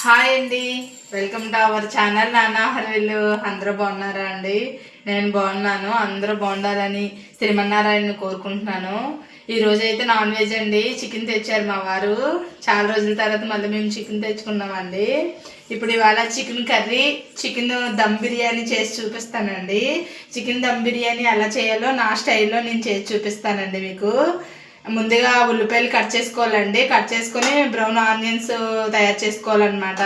Hi అండి. Welcome to our channel నాన్న అందరూ బాగున్నారా అండి? నేను బాగున్నాను. అందరూ బాగుండాలని శ్రీమన్నారాయణ కోరుకుంటున్నాను. ఈరోజు అయితే నాన్ వెజ్ అండి. చికెన్ తెచ్చారు మా వారు. చాలా రోజుల తర్వాత మళ్ళీ మేము చికెన్ తెచ్చుకున్నామండి. ఇప్పుడు ఇవాళ chicken curry chicken dum biryani చేసి చూపిస్తానండి. చికెన్ దమ్ బిర్యానీ ఎలా చేయాలో నా స్టైల్లో నేను చేసి చూపిస్తానండి మీకు. ముందుగా ఉల్లిపాయలు కట్ చేసుకోవాలండి. కట్ చేసుకొని బ్రౌన్ ఆనియన్స్ తయారు చేసుకోవాలన్నమాట.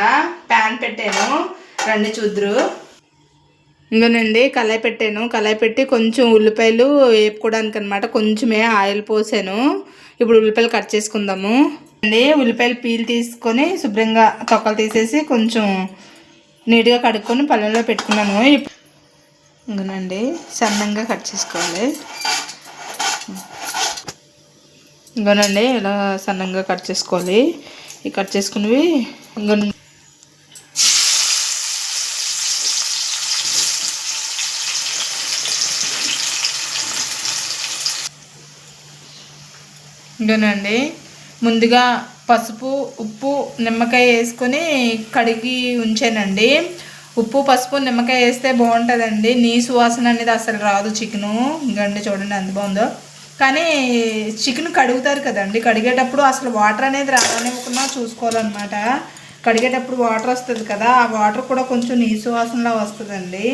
ప్యాన్ పెట్టాను. రండి చూద్దరు. ఇందునండి కళాయి పెట్టాను. కళాయి పెట్టి కొంచెం ఉల్లిపాయలు వేపుకోవడానికి అనమాట కొంచెమే ఆయిల్ పోసాను. ఇప్పుడు ఉల్లిపాయలు కట్ చేసుకుందాము. అండి ఉల్లిపాయలు పీల్ తీసుకొని శుభ్రంగా తొక్కలు తీసేసి కొంచెం నీట్గా కడుక్కొని పళ్ళెంలో పెట్టుకున్నాను. ఇంకనండి సన్నంగా కట్ చేసుకోవాలి. ఇంకోనండి ఇలా సన్నంగా కట్ చేసుకోవాలి. ఈ కట్ చేసుకున్నవి ఇంకో ఇంకోనండి ముందుగా పసుపు ఉప్పు నిమ్మకాయ వేసుకొని కడిగి ఉంచానండి. ఉప్పు పసుపు నిమ్మకాయ వేస్తే బాగుంటుందండి. నీ సువాసన అనేది అసలు రాదు చికెను. ఇంకండి చూడండి ఎంత బాగుందో. కానీ చికెన్ కడుగుతారు కదండి. కడిగేటప్పుడు అసలు వాటర్ అనేది రానివ్వకుండా చూసుకోవాలన్నమాట. కడిగేటప్పుడు వాటర్ వస్తుంది కదా ఆ వాటర్ కూడా కొంచెం నీసు వాసనలా వస్తుందండి.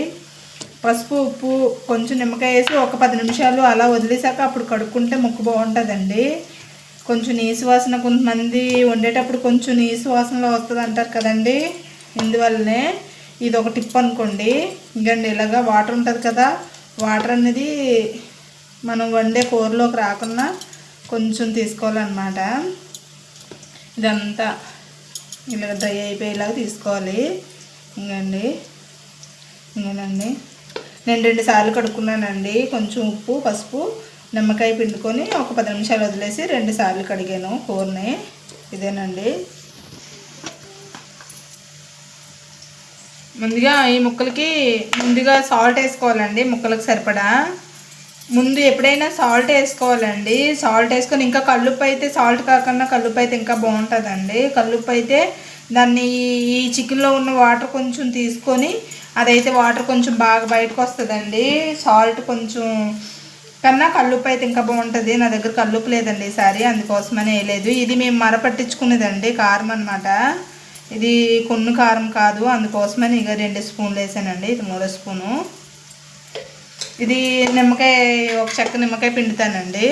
పసుపు ఉప్పు కొంచెం నిమ్మకాయ వేసి ఒక పది నిమిషాలు అలా వదిలేసాక అప్పుడు కడుక్కుంటే ముక్కు బాగుంటుందండి. కొంచెం నీసు వాసన కొంతమంది వండేటప్పుడు కొంచెం నీసు వాసనలో వస్తుంది అంటారు కదండి. ఇందువల్లనే ఇది ఒక టిప్ అనుకోండి. ఇంకండి ఇలాగా వాటర్ ఉంటుంది కదా వాటర్ అనేది మనం వండే కూరలోకి రాకుండా కొంచెం తీసుకోవాలన్నమాట. ఇదంతా ఇలా డ్రై అయిపోయేలాగా తీసుకోవాలి. ఇంకండి ఇంకేనండి నేను రెండు సార్లు కడుక్కున్నానండి. కొంచెం ఉప్పు పసుపు నిమ్మకాయ పిండుకొని ఒక పది నిమిషాలు వదిలేసి రెండు సార్లు కడిగాను కూరని. ఇదేనండి. ముందుగా ఈ ముక్కలకి ముందుగా సాల్ట్ వేసుకోవాలండి ముక్కలకు సరిపడా. ముందు ఎప్పుడైనా సాల్ట్ వేసుకోవాలండి. సాల్ట్ వేసుకొని ఇంకా కల్లుప్పు అయితే సాల్ట్ కాకుండా కల్లుప్పు అయితే ఇంకా బాగుంటుందండి. కల్లుప్పు అయితే దాన్ని ఈ చికెన్లో ఉన్న వాటర్ కొంచెం తీసుకొని అదైతే వాటర్ కొంచెం బాగా బయటకు వస్తుందండి. సాల్ట్ కొంచెం కన్నా కల్లుప్పు అయితే ఇంకా బాగుంటుంది. నా దగ్గర కల్లుప్పు లేదండి ఈసారి అందుకోసమని వేయలేదు. ఇది మేము మర పట్టించుకునేదండి కారం అనమాట ఇది కొన్ను కారం కాదు అందుకోసమని ఇక రెండు స్పూన్లు వేసానండి. ఇది మూడో స్పూను. ఇది నిమ్మకాయ ఒక చెక్క నిమ్మకాయ పిండుతానండి.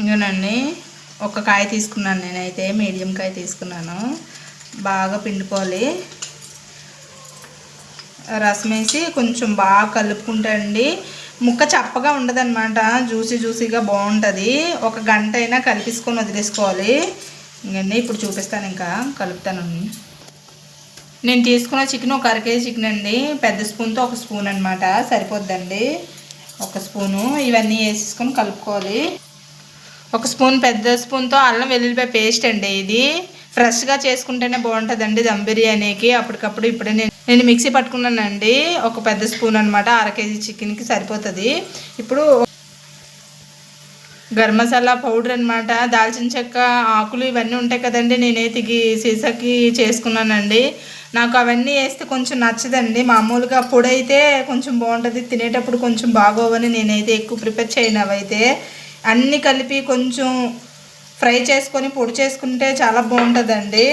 ఇంకోనండి ఒక కాయ తీసుకున్నాను నేనైతే మీడియం కాయ తీసుకున్నాను. బాగా పిండుకోవాలి. రసం వేసి కొంచెం బాగా కలుపుకుంటా అండి ముక్క చప్పగా ఉండదన్నమాట. జ్యూసీ జ్యూసీగా బాగుంటుంది. ఒక గంట అయినా కలిపేసుకొని వదిలేసుకోవాలి. ఇంకండి ఇప్పుడు చూపిస్తాను ఇంకా. కలుపుతాను. నేను తీసుకున్న చికెన్ ఒక అర కేజీ చికెన్ అండి. పెద్ద స్పూన్తో ఒక స్పూన్ అనమాట సరిపోద్దండి. ఒక స్పూను. ఇవన్నీ వేసేసుకొని కలుపుకోవాలి. ఒక స్పూన్ పెద్ద స్పూన్తో అల్లం వెల్లుల్లిపాయ పేస్ట్ అండి ఇది. ఫ్రెష్గా చేసుకుంటేనే బాగుంటుందండి దమ్ బిర్యానీకి. అప్పటికప్పుడు ఇప్పుడే నేను నేను మిక్సీ పట్టుకున్నానండి. ఒక పెద్ద స్పూన్ అనమాట అర కేజీ చికెన్కి సరిపోతుంది. ఇప్పుడు గరం మసాలా పౌడర్ అనమాట దాల్చిన చెక్క ఆకులు ఇవన్నీ ఉంటాయి కదండి. నేనైతే సీసాకి చేసుకున్నానండి. నాకు అవన్నీ వేస్తే కొంచెం నచ్చదండి. మామూలుగా పొడి అయితే కొంచెం బాగుంటుంది. తినేటప్పుడు కొంచెం బాగోవని నేనైతే ఎక్కువ ప్రిపేర్ చేయను అవైతే. అన్నీ కలిపి కొంచెం ఫ్రై చేసుకొని పొడి చేసుకుంటే చాలా బాగుంటుందండి.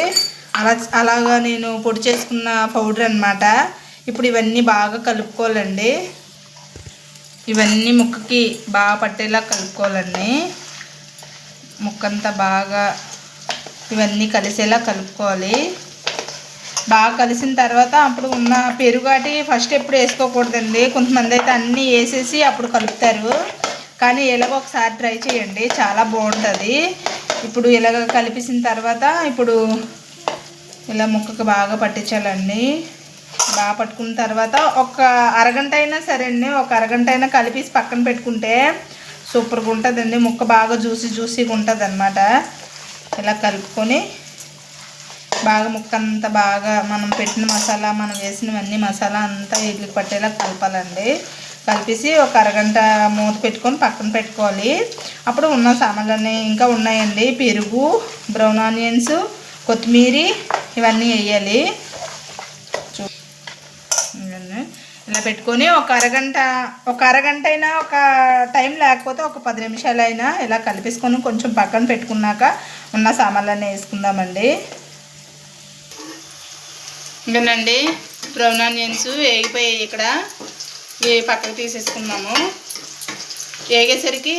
అలా అలాగా నేను పొడి చేసుకున్న పౌడర్ అనమాట ఇప్పుడు ఇవన్నీ బాగా కలుపుకోవాలండి. ఇవన్నీ ముక్కకి బాగా పట్టేలా కలుపుకోవాలండి. ముక్కంతా బాగా ఇవన్నీ కలిసేలా కలుపుకోవాలి. బాగా కలిసిన తర్వాత అప్పుడు ఉన్న పెరుగాటి ఫస్ట్ ఎప్పుడు వేసుకోకూడదండి. కొంతమంది అయితే అన్నీ వేసేసి అప్పుడు కలుపుతారు. కానీ ఇలాగ ఒకసారి ట్రై చేయండి. చాలా బాగుంటుంది. ఇప్పుడు ఇలాగ కలిపేసిన తర్వాత ఇప్పుడు ఇలా ముక్కకు బాగా పట్టించాలండి. బాగా పట్టుకున్న తర్వాత ఒక అరగంట అయినా సరే అండి ఒక అరగంట అయినా కలిపేసి పక్కన పెట్టుకుంటే సూపర్గా ఉంటుందండి. ముక్క బాగా జ్యూసీ జ్యూసీగా ఉంటుంది అనమాట ఇలా కలుపుకొని బాగా ముక్క అంతా బాగా మనం పెట్టిన మసాలా మనం వేసినవన్నీ మసాలా అంతా ఇడ్లీ పట్టేలా కలపాలండి. కలిపేసి ఒక అరగంట మూత పెట్టుకొని పక్కన పెట్టుకోవాలి. అప్పుడు ఉన్న సామాన్లన్నీ ఇంకా ఉన్నాయండి. పెరుగు బ్రౌన్ ఆనియన్స్ కొత్తిమీర ఇవన్నీ వేయాలి చూ- ఇవన్నీ ఇలా పెట్టుకొని ఒక అరగంట ఒక అరగంట అయినా ఒక టైం లేకపోతే ఒక పది నిమిషాలు అయినా ఇలా కలిపేసుకొని కొంచెం పక్కన పెట్టుకున్నాక ఉన్న సామాన్లన్నీ వేసుకుందామండి. ఇంకనండి బ్రౌన్ ఆనియన్స్ వేగిపోయాయి ఇక్కడ. ఇవి పక్కకు తీసేసుకున్నాము. వేగేసరికి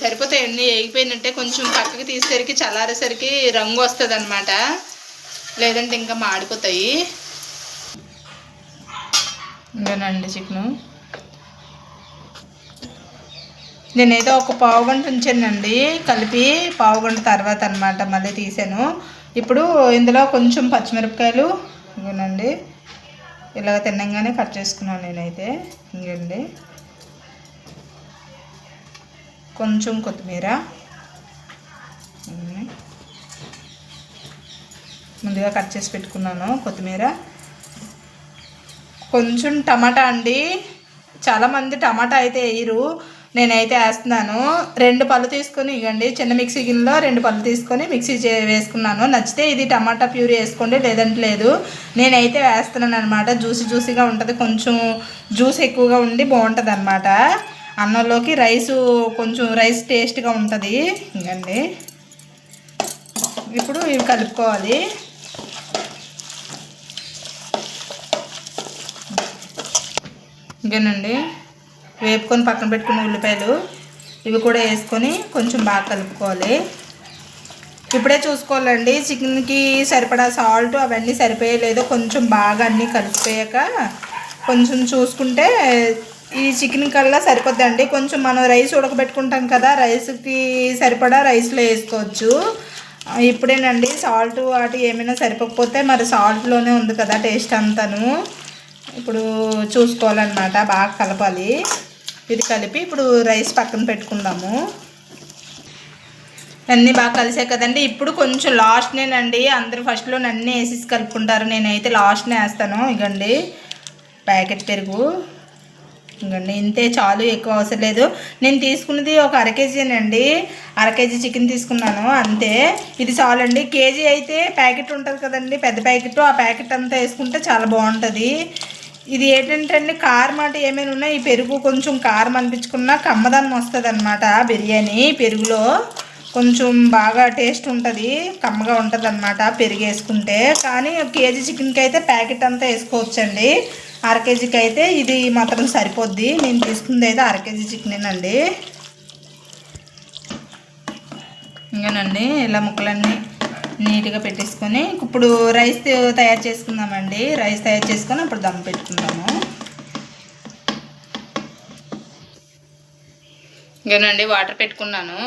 సరిపోతాయండి వేగిపోయినట్టే కొంచెం పక్కకి తీసేసరికి చల్లారేసరికి రంగు వస్తుంది అనమాట లేదంటే ఇంకా మాడిపోతాయి. ఇంకేనండి చికెను? నేనైతే ఒక పావు గంట ఉంచానండి కలిపి పావు గంట తర్వాత అనమాట మళ్ళీ తీసాను. ఇప్పుడు ఇందులో కొంచెం పచ్చిమిరపకాయలు ఇంకేనండి ఇలాగ తిన్నగానే కట్ చేసుకున్నాను నేనైతే. ఇంకండి కొంచెం కొత్తిమీర. ముందుగా కట్ చేసి పెట్టుకున్నాను కొత్తిమీర. కొంచెం టమాటా అండి. చాలామంది టమాటా అయితే వేయరు. నేనైతే వేస్తున్నాను. రెండు పళ్ళు తీసుకొని ఇవ్వండి. చిన్న మిక్సీ గిన్నెలో రెండు పళ్ళు తీసుకొని మిక్సీ చే వేసుకున్నాను. నచ్చితే ఇది టమాటా ప్యూరీ వేసుకోండి. లేదంటే లేదు. నేనైతే వేస్తున్నాను అనమాట జ్యూసీ జ్యూసీగా ఉంటుంది. కొంచెం జ్యూస్ ఎక్కువగా ఉండి బాగుంటుంది అనమాట అన్నంలోకి రైస్ కొంచెం రైస్ టేస్ట్గా ఉంటుంది. ఇంకండి ఇప్పుడు ఇవి కలుపుకోవాలి. ఇంకేనండి? వేపుకొని పక్కన పెట్టుకున్న ఉల్లిపాయలు ఇవి కూడా వేసుకొని కొంచెం బాగా కలుపుకోవాలి. ఇప్పుడే చూసుకోవాలండి. చికెన్కి సరిపడా సాల్ట్ అవన్నీ సరిపోయలేదో. కొంచెం బాగా అన్నీ కలిసిపోయాక కొంచెం చూసుకుంటే ఈ చికెన్ కల్లా సరిపోద్దండి. కొంచెం మనం రైస్ ఉడకబెట్టుకుంటాం కదా రైస్కి సరిపడా రైస్లో వేసుకోవచ్చు. ఇప్పుడేనండి. సాల్ట్ వాటి ఏమైనా సరిపోకపోతే మరి సాల్ట్లోనే ఉంది కదా టేస్ట్ అంతాను. ఇప్పుడు చూసుకోవాలన్నమాట బాగా కలపాలి. ఇది కలిపి ఇప్పుడు రైస్ పక్కన పెట్టుకుందాము. అన్నీ బాగా కలిసాయి కదండి. ఇప్పుడు కొంచెం లాస్ట్నేనండి అందరు ఫస్ట్లో నన్ను వేసేసి కలుపుకుంటారు. నేనైతే లాస్ట్నే వేస్తాను. ఇగండి ప్యాకెట్ పెరుగు. ఇంకండి ఇంతే చాలు ఎక్కువ అవసరం లేదు. నేను తీసుకున్నది ఒక అర కేజీనండి. అర కేజీ చికెన్ తీసుకున్నాను అంతే. ఇది చాలండి. కేజీ అయితే ప్యాకెట్ ఉంటుంది కదండి పెద్ద ప్యాకెట్. ఆ ప్యాకెట్ అంతా వేసుకుంటే చాలా బాగుంటుంది. ఇది ఏంటంటే అండి కారం మాట ఏమైనా ఉన్నా ఈ పెరుగు కొంచెం కారం అనిపించుకున్నా కమ్మదనం వస్తుంది అనమాట బిర్యానీ. పెరుగులో కొంచెం బాగా టేస్ట్ ఉంటుంది కమ్మగా ఉంటుంది అనమాట పెరుగు వేసుకుంటే కానీ ఒక కేజీ చికెన్కి అయితే ప్యాకెట్ అంతా వేసుకోవచ్చండి. అర కేజీకి అయితే ఇది మాత్రం సరిపోద్ది. నేను తీసుకుంది అయితే అర కేజీ చికెనేనండి. ఇంకానండి ఇలా ముక్కలన్నీ నీట్గా పెట్టేసుకొని ఇప్పుడు రైస్ తయారు చేసుకుందామండి. రైస్ తయారు చేసుకొని అప్పుడు దమ్ పెట్టుకుందాము. ఇంకేనండి వాటర్ పెట్టుకున్నాను.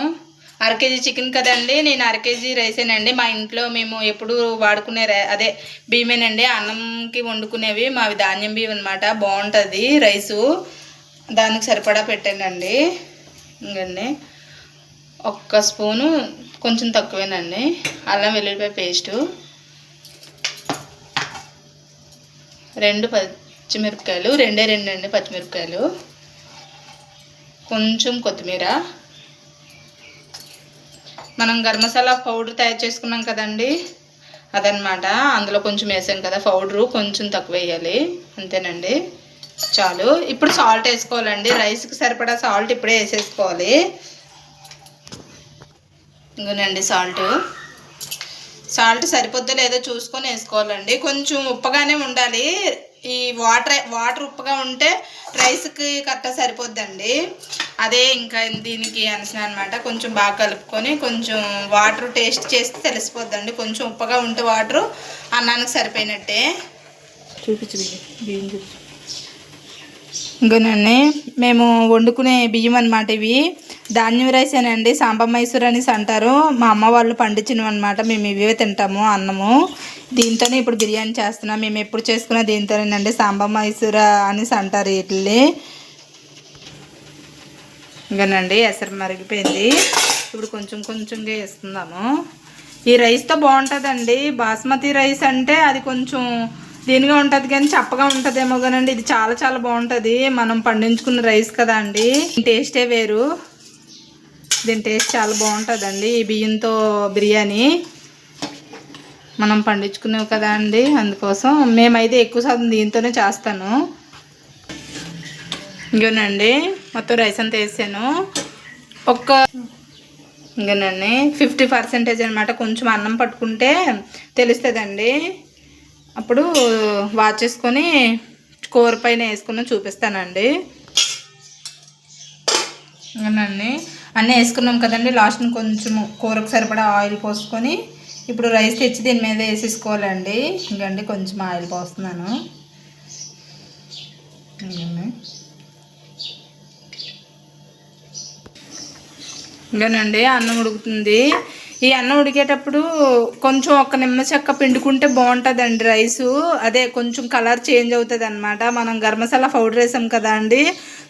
అర కేజీ చికెన్ కదండి నేను అర కేజీ రైసేనండి. మా ఇంట్లో మేము ఎప్పుడు వాడుకునే అదే బియ్యమేనండి. అన్నంకి వండుకునేవి మావి ధాన్యం బియ్యం అనమాట బాగుంటుంది రైసు. దానికి సరిపడా పెట్టానండి. ఇంకండి ఒక్క స్పూను కొంచెం తక్కువేనండి. అల్లం వెల్లుల్లిపాయ పేస్టు. రెండు పచ్చిమిరపకాయలు రెండే రెండు అండి పచ్చిమిరపకాయలు. కొంచెం కొత్తిమీర. మనం గరం మసాలా పౌడర్ తయారు చేసుకున్నాం కదండి. అదనమాట. అందులో కొంచెం వేసాం కదా పౌడరు కొంచెం తక్కువ వేయాలి. అంతేనండి. చాలు. ఇప్పుడు సాల్ట్ వేసుకోవాలండి. రైస్కి సరిపడా సాల్ట్ ఇప్పుడే వేసేసుకోవాలి. ఇంకోనండి సాల్ట్. సాల్ట్ సరిపోద్దో లేదో చూసుకొని వేసుకోవాలండి. కొంచెం ఉప్పగానే ఉండాలి. ఈ వాటర్ వాటర్ ఉప్పుగా ఉంటే రైస్కి కరెక్ట్గా సరిపోద్దండి. అదే ఇంకా దీనికి అనిసిన అనమాట కొంచెం బాగా కలుపుకొని కొంచెం వాటర్ టేస్ట్ చేస్తే తెలిసిపోద్దండి. కొంచెం ఉప్పగా ఉంటే వాటర్ అన్నానికి సరిపోయినట్టే. చూపించు బియ్యం. చూపించు. ఇంకోనండి మేము వండుకునే బియ్యం అనమాట ఇవి. ధాన్యం రైస్ అండి సాంబ మైసూర్ అనేసి అంటారు. మా అమ్మ వాళ్ళు పండించినవి అనమాట మేము ఇవే తింటాము అన్నము. దీంతోనే ఇప్పుడు బిర్యానీ చేస్తున్నాం. మేము ఎప్పుడు చేసుకున్న దీంతోనేనండి. సాంబ మైసూర్ అనేసి అంటారు వీటిని ఇంకానండి ఎసరు మరిగిపోయింది. ఇప్పుడు కొంచెం కొంచెంగా వేసుకుందాము. ఈ రైస్తో బాగుంటుందండి. బాస్మతి రైస్ అంటే అది కొంచెం దీనిగా ఉంటుంది కానీ చప్పగా ఉంటుందేమో కానండి. ఇది చాలా చాలా బాగుంటుంది. మనం పండించుకున్న రైస్ కదా అండి. టేస్టే వేరు. దీని టేస్ట్ చాలా బాగుంటుందండి. ఈ బియ్యంతో బిర్యానీ మనం పండించుకునేవి కదా అండి. అందుకోసం మేమైతే ఎక్కువ శాతం దీంతోనే చేస్తాను. ఇంకేనండి మొత్తం రైస్ అంతా వేసాను. ఒక్క ఇంకేనండి ఫిఫ్టీ పర్సెంటేజ్ అనమాట కొంచెం అన్నం పట్టుకుంటే తెలుస్తుందండి. అప్పుడు వాచ్ చేసుకొని కూర పైన వేసుకుని చూపిస్తానండి. ఇంకేనండి అన్నీ వేసుకున్నాం కదండి. లాస్ట్ని కొంచెం కూరకు సరిపడా ఆయిల్ పోసుకొని ఇప్పుడు రైస్ తెచ్చి దీని మీద వేసేసుకోవాలండి. ఇంకండి కొంచెం ఆయిల్ పోస్తున్నాను. ఇంకానండి అన్నం ఉడుకుతుంది. ఈ అన్నం ఉడికేటప్పుడు కొంచెం ఒక నిమ్మ చెక్క పిండుకుంటే బాగుంటుందండి రైసు. అదే కొంచెం కలర్ చేంజ్ అవుతుంది అనమాట మనం గరం మసాలా పౌడర్ వేసాం కదా అండి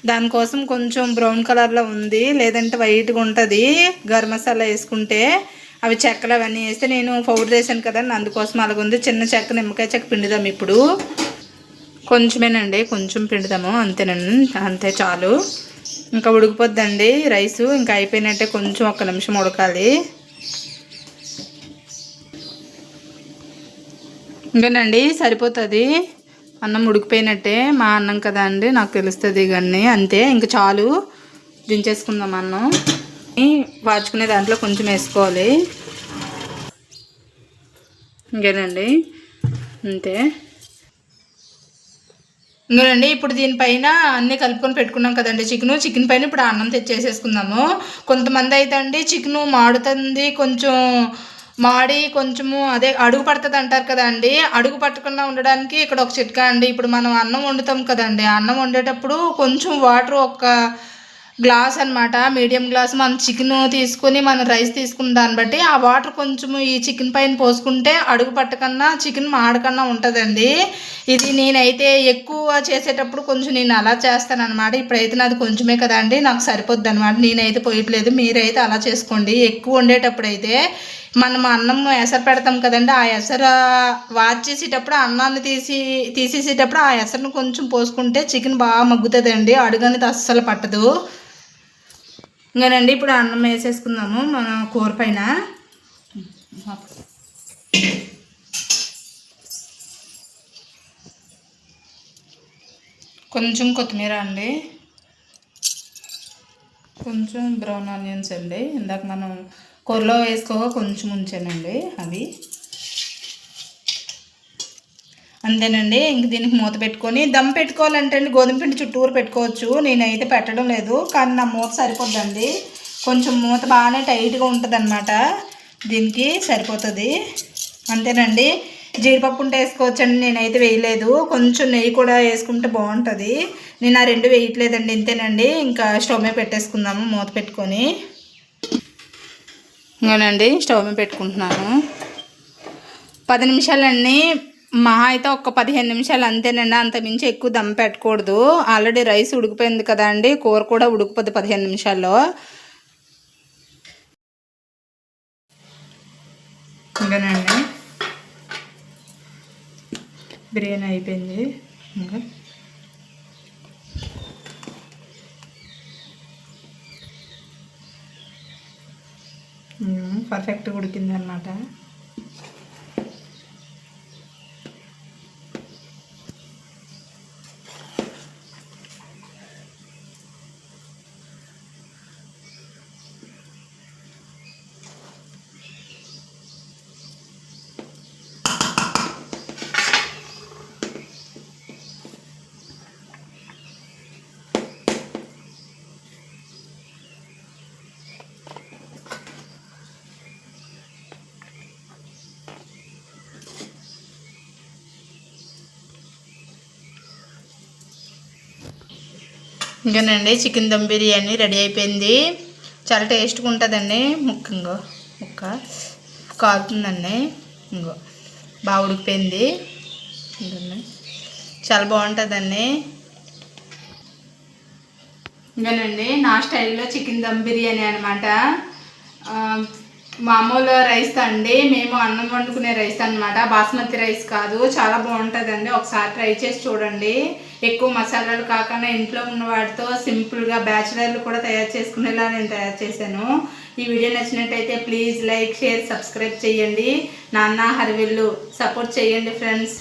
దానికోసం కొంచెం బ్రౌన్ కలర్లో ఉంది. లేదంటే వైట్గా ఉంటుంది. గరం మసాలా వేసుకుంటే అవి చెక్కలు అవన్నీ వేస్తే నేను పౌడర్ వేసాను కదండి అందుకోసం అలాగ ఉంది చిన్న చెక్క నిమ్మకాయ చెక్క పిండుదాం ఇప్పుడు. కొంచెమేనండి కొంచెం పిండుదాము. అంతేనండి అంతే చాలు. ఇంకా ఉడికిపోద్దండి రైసు. ఇంకా అయిపోయినట్టే కొంచెం ఒక నిమిషం ఉడకాలి. ఇంకేనండి సరిపోతుంది. అన్నం ఉడికిపోయినట్టే మా అన్నం కదా అండి నాకు తెలుస్తుంది ఇవన్నీ. అంతే ఇంకా చాలు. దించేసుకుందాం అన్నం. వాచుకునే దాంట్లో కొంచెం వేసుకోవాలి. ఇంకేనండి అంతే. ఇంకేనండి ఇప్పుడు దీనిపైన అన్నీ కలుపుకొని పెట్టుకున్నాం కదండి చికెను. చికెన్ పైన ఇప్పుడు అన్నం తెచ్చేసేసుకుందాము. కొంతమంది అయితే అండి చికెను మాడుతుంది కొంచెం మాడి కొంచెము అదే అడుగు పడుతుంది అంటారు కదండి. అడుగు పట్టకుండా ఉండడానికి ఇక్కడ ఒక చిట్కా అండి. ఇప్పుడు మనం అన్నం వండుతాం కదండి. అన్నం వండేటప్పుడు కొంచెం వాటర్ ఒక గ్లాస్ అనమాట మీడియం గ్లాస్ మనం చికెన్ తీసుకుని మనం రైస్ తీసుకున్న దాన్ని బట్టి ఆ వాటర్ కొంచెం ఈ చికెన్ పైన పోసుకుంటే అడుగు పట్టకన్నా చికెన్ మాడకన్నా ఉంటుందండి. ఇది నేనైతే ఎక్కువ చేసేటప్పుడు కొంచెం నేను అలా చేస్తాను అనమాట ఇప్పుడైతే నాది కొంచెమే కదండి. నాకు సరిపోద్ది అనమాట నేనైతే పోయట్లేదు. మీరైతే అలా చేసుకోండి. ఎక్కువ వండేటప్పుడు అయితే మనం అన్నం ఎసరు పెడతాం కదండి ఆ ఎసరు వాచ్ చేసేటప్పుడు అన్నాన్ని తీసి తీసేసేటప్పుడు ఆ ఎసరును కొంచెం పోసుకుంటే చికెన్ బాగా మగ్గుతుందండి అడుగు అనేది అస్సలు పట్టదు. ఇంకానండి ఇప్పుడు అన్నం వేసేసుకుందాము మన కూర పైన. కొంచెం కొత్తిమీర అండి. కొంచెం బ్రౌన్ ఆనియన్స్ అండి. ఇందాక మనం కూరలో వేసుకోక కొంచెం ఉంచానండి అవి. అంతేనండి ఇంక దీనికి మూత పెట్టుకొని దమ్ పెట్టుకోవాలంటే అండి గోధుమ పిండి చుట్టూరు పెట్టుకోవచ్చు. నేనైతే పెట్టడం లేదు కానీ నా మూత సరిపోద్దండి. కొంచెం మూత బాగానే టైట్గా ఉంటుంది అనమాట దీనికి సరిపోతుంది. అంతేనండి జీడిపప్పు ఉంటే వేసుకోవచ్చండి నేనైతే వేయలేదు. కొంచెం నెయ్యి కూడా వేసుకుంటే బాగుంటుంది. నేను ఆ రెండు వేయట్లేదండి ఇంతేనండి. ఇంకా స్టవ్ మీద పెట్టేసుకుందాము మూత పెట్టుకొని. ఇంకోనండి స్టవ్ మీద పెట్టుకుంటున్నాను. పది నిమిషాలన్నీ మహా అయితే ఒక పదిహేను నిమిషాలు అంతేనండి. అంత మించి ఎక్కువ దమ్ పెట్టకూడదు. ఆల్రెడీ రైస్ ఉడికిపోయింది కదా అండి కూర కూడా ఉడికిపోద్ది పదిహేను నిమిషాల్లో. ఇంకానండి. బిర్యానీ అయిపోయింది. ఇంకా పర్ఫెక్ట్గా ఉడికింది ఇంకానండి చికెన్ దమ్ బిర్యానీ రెడీ అయిపోయింది. చాలా టేస్ట్గా ఉంటుందండి. ముక్క ఇంకో ముక్క కాలుతుందండి. ఇంకో బాగా ఉడికిపోయింది. చాలా బాగుంటుందండి. ఇంకానండి నా స్టైల్లో చికెన్ దమ్ బిర్యానీ అనమాట మామూలు రైస్ అండి. మేము అన్నం వండుకునే రైస్ అనమాట బాస్మతి రైస్ కాదు. చాలా బాగుంటుందండి. ఒకసారి ట్రై చేసి చూడండి. ఎక్కువ మసాలాలు కాకుండా ఇంట్లో ఉన్న వాటితో సింపుల్గా బ్యాచిలర్లు కూడా తయారు చేసుకునేలా నేను తయారు చేశాను. ఈ వీడియో నచ్చినట్టయితే ప్లీజ్ లైక్ షేర్ సబ్స్క్రైబ్ చేయండి. నాన్న హరివిల్లు సపోర్ట్ చేయండి ఫ్రెండ్స్.